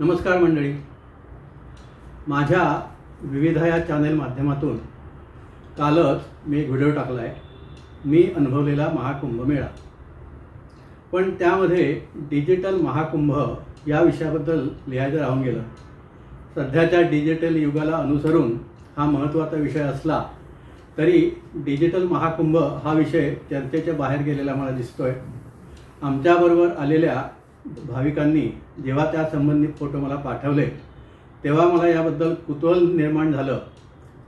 नमस्कार मंडळी. माझ्या विविधा या चॅनेल माध्यमातून कालच मी एक व्हिडिओ टाकला आहे मी अनुभवलेला महाकुंभ मेळा. पण त्यामध्ये डिजिटल महाकुंभ या विषयाबद्दल लिहायचं राहून गेलं. सध्याच्या डिजिटल युगाला अनुसरून हा महत्त्वाचा विषय असला तरी डिजिटल महाकुंभ हा विषय चर्चेच्या बाहेर गेलेला मला दिसतोय. आमच्याबरोबर आलेल्या भाविकांनी जेव्हा त्या संबंधित फोटो मला पाठवले तेव्हा मला याबद्दल कुतूहल निर्माण झालं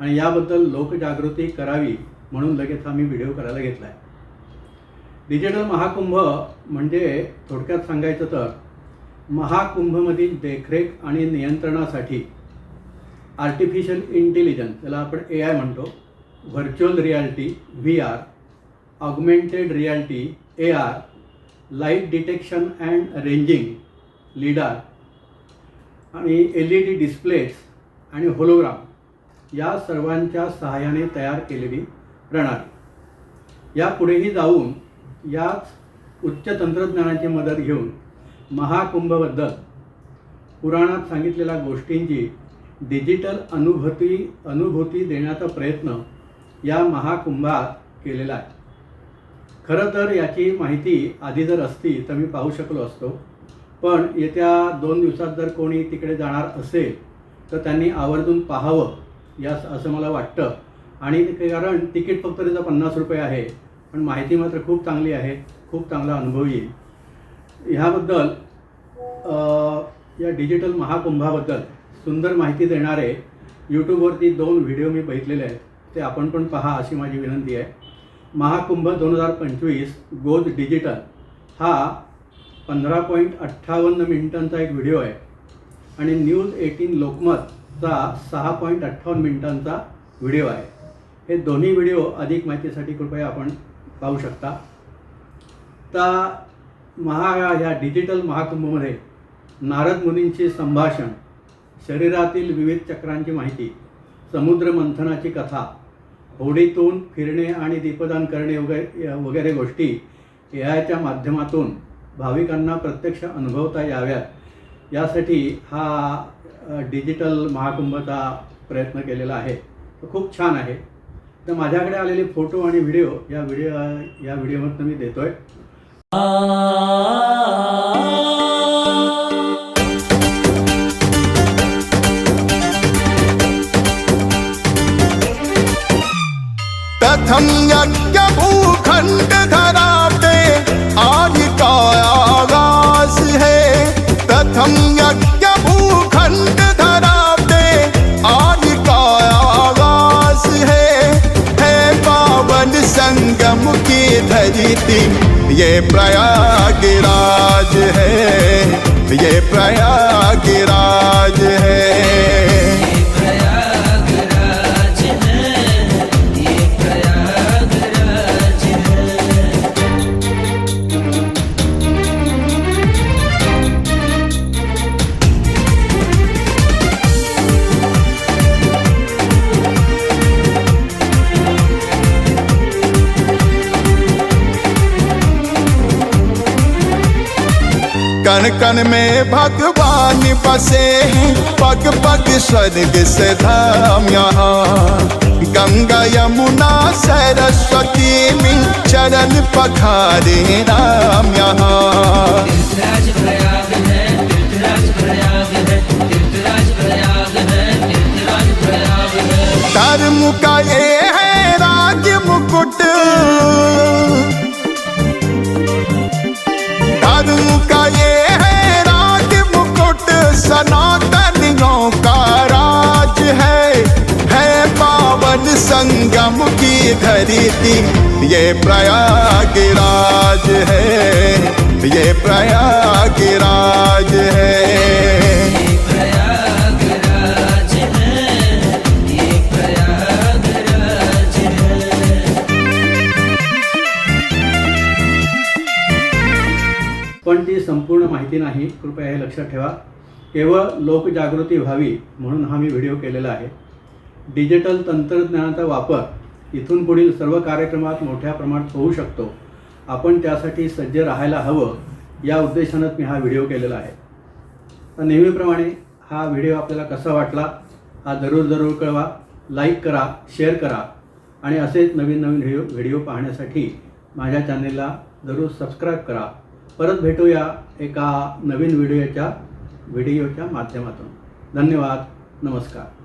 आणि याबद्दल लोकजागृती करावी म्हणून लगेच हा मी व्हिडिओ करायला घेतला आहे डिजिटल महाकुंभ म्हणजे थोडक्यात सांगायचं तर महाकुंभमधील देखरेख आणि नियंत्रणासाठी आर्टिफिशियल इंटेलिजन्स त्याला आपण ए आय म्हणतो virtual reality V R augmented reality A R light detection and ranging LIDAR आणि एल ई डी डिस्प्लेस आणि होलोग्राम या सर्वांच्या सहाय्याने तयार केलेली प्रणाली. यापुढेही जाऊन याच उच्च तंत्रज्ञानाची मदत घेऊन महाकुंभबद्दल पुराणात सांगितलेल्या गोष्टींची डिजिटल अनुभूती अनुभूती देण्याचा प्रयत्न या महाकुंभात केलेला आहे. खरं तर याची माहिती आधी जर असती तर मी पाहू शकलो असतो. पण येत्या दोन दिवसात जर कोणी तिकडे जाणार असेल तर त्यांनी आवर्जून पाहावं यास असं मला वाटतं. आणि कारण तिकीट फक्त त्याचं पन्नास रुपये आहे पण माहिती मात्र खूप चांगली आहे खूप चांगला अनुभव येईल. ह्याबद्दल या डिजिटल महाकुंभाबद्दल सुंदर माहिती देणारे यूट्यूबवरती दोन व्हिडिओ मी बघितलेले आहेत. ते आपण पण पहा अशी माझी विनंती आहे. महाकुंभ दोन हजार पंचवीस गोज डिजिटल हा पंधरा पॉईंट अठ्ठावन्न मिनिटांचा एक व्हिडिओ आहे. आणि न्यूज एटीन लोकमतचा सहा पॉईंट अठ्ठावन्न मिनिटांचा व्हिडिओ आहे. हे दोन्ही व्हिडिओ अधिक माहितीसाठी कृपया आपण पाहू शकता. तर महा ह्या डिजिटल महाकुंभमध्ये नारद मुनींचे संभाषण शरीरातील विविध चक्रांची माहिती समुद्र मंथनाची कथा होडीतून फिरणे आणि दीपदान करणे वगैरे वगैरे गोष्टी ए आयच्या माध्यमातून भाविकांना प्रत्यक्ष अनुभवता याव्यात यासाठी हा डिजिटल महाकुंभचा प्रयत्न केलेला आहे तो खूप छान आहे तर माझ्याकडे आलेले फोटो आणि व्हिडिओ या व्हिडिओ या व्हिडिओमधनं मी देतोय प्रथम यज्ञ भूखंड धराते। आदि का आगाज है। प्रथम यज्ञ भूखंड धराते। आदि का आगाज है। है पावन संगम की धरती ये प्रयागराज है। ये प्रयागराज है। कण कण में भगवान बसे हैं। पग पग स्वर्ग से धाम यहाँ। गंगा यमुना सरस्वती में चरण पखारे राम यहाँ। पावन संगम की धरती ये ये प्रयागराज है ये प्रयागराज है। पण ती संपूर्ण माहिती नाही कृपया हे लक्षात ठेवा. केवळ लोकजागृती व्हावी म्हणून हा मी व्हिडिओ केलेला आहे. डिजिटल तंत्रज्ञानाचा वापर इथून पुढील सर्व कार्यक्रमात मोठ्या प्रमाणात होऊ शकतो. आपण त्यासाठी सज्ज राहायला हवं या उद्देशानंच मी हा व्हिडिओ केलेला आहे. तर नेहमीप्रमाणे हा व्हिडिओ आपल्याला कसा वाटला हा जरूर जरूर कळवा लाईक करा शेअर करा आणि असेच नवीन नवीन व्हिडिओ व्हिडिओ पाहण्यासाठी माझ्या चॅनेलला जरूर सबस्क्राईब करा. परत भेटूया एका नवीन व्हिडिओच्या व्हिडिओच्या माध्यमातून. धन्यवाद. नमस्कार.